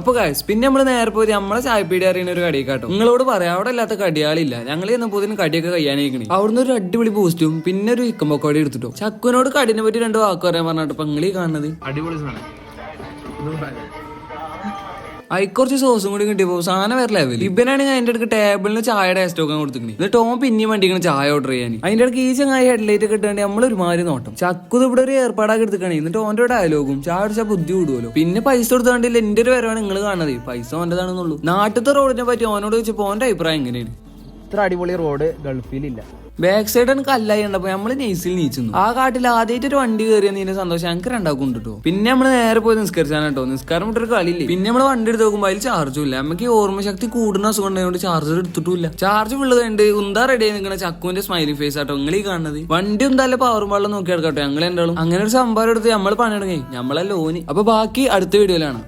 അപ്പൊ ഗായ്സ് പിന്നെ നമ്മൾ നേരെ പോയി നമ്മളെ ചായപ്പീടി അറിയുന്ന ഒരു കടി കാട്ടും. നിങ്ങളോട് പറയാം അവിടെ ഇല്ലാത്ത കടിയാളില്ല ഞങ്ങൾ ചെന്നപ്പോ കടിയൊക്കെ കഴിയാനേക്കണേ അവിടുന്ന് ഒരു അടിപൊളി പോസ്റ്റും പിന്നെ ഒരു ഇക്കമ്പക്കോടി എടുത്തിട്ടോ. ചക്കുവിനോട് കടിനെ പറ്റി രണ്ട് വാക്ക് പറയാൻ പറഞ്ഞിട്ട് ഇപ്പൊ നിങ്ങൾ ഈ കാണുന്നത്. അടിപൊളി സാധനം. അയി കുറച്ച് സോസും കൂടി കിട്ടിയപ്പോ സാധനം വേറെ ലെവൽ ഞാൻ അതിന്റെ അടുക്ക് ടേബിളിന് ചായ ടേസ്റ്റ് ഒക്കെ കൊടുത്തിട്ടുണ്ട് ഇത് ടോം പിന്നെയും വണ്ടിക്കണം ചായ ഓർഡർ ചെയ്യാൻ അതിന്റെ അടുക്ക് ഈ ചങ്ങായി ഹെഡ്ലൈറ്റ് ഒക്കെ ഇട്ടാണ്ട് നമ്മൾ ഒരുമാതിരി നോട്ടം. ചക്കുത് ഇവിടെ ഒരു ഏർപ്പാടാക്കി എടുത്തിക്കണേ. എന്നിട്ട് ഓന്റെ ഡയലോഗും ചായ അടിച്ചാൽ ബുദ്ധി കൂടുമല്ലോ പിന്നെ പൈസ കൊടുത്താണ്ടില്ല എന്റെ ഒരു വരവാണ് നിങ്ങൾ കാണുന്നത്. പൈസ ഓന്റേതാണെന്നുള്ളൂ. നാട്ടിലത്തെ റോഡിനെ പറ്റി ഓനോട് ചോദിച്ചപ്പോ ഓന്റെ അഭിപ്രായം എങ്ങനെയാണ്? ഇത്ര അടിപൊളി റോഡ് ഗൾഫിലില്ല. ബാക്ക് സൈഡ് എനിക്ക് അല്ലായി ഉണ്ടപ്പോ നമ്മൾ നെയ്സിൽ നീച്ചു ആ കാട്ടിൽ ആദ്യമായിട്ട് ഒരു വണ്ടി കയറിയ നീന്റെ സന്തോഷം. ഞങ്ങൾക്ക് രണ്ടാക്കും ഉണ്ട് പിന്നെ നമ്മൾ നേരെ പോയി നിസ്കരിച്ചാണ് കേട്ടോ നിസ്കാരം വിട്ടൊരു കളിയില്ല? പിന്നെ നമ്മൾ വണ്ടി എടുത്ത് നോക്കുമ്പോൾ അതിൽ ചാർജും ഇല്ല. നമുക്ക് ഈ ഓർമ്മശക്തി കൂടുന്ന അസുഖം ഉണ്ടായതുകൊണ്ട് ചാർജർ എടുത്തിട്ടില്ല ചാർജ് ഉള്ളത് ഉന്താ റെഡി ആയി നിൽക്കുന്ന ചക്കുവിന്റെ സ്മൈലി ഫേസ് ആട്ടോ. നിങ്ങൾ ഈ കാണുന്നത്. വണ്ടി ഉന്താലെ പവറും വെള്ളം നോക്കി എടുക്കാട്ടോ ഞങ്ങൾ എന്താളും അങ്ങനെ ഒരു സംഭവം എടുത്ത് നമ്മൾ പണിയെടുങ്ങി നമ്മളെ ലോന് അപ്പൊ ബാക്കി അടുത്ത വീഡിയോയിലാണ്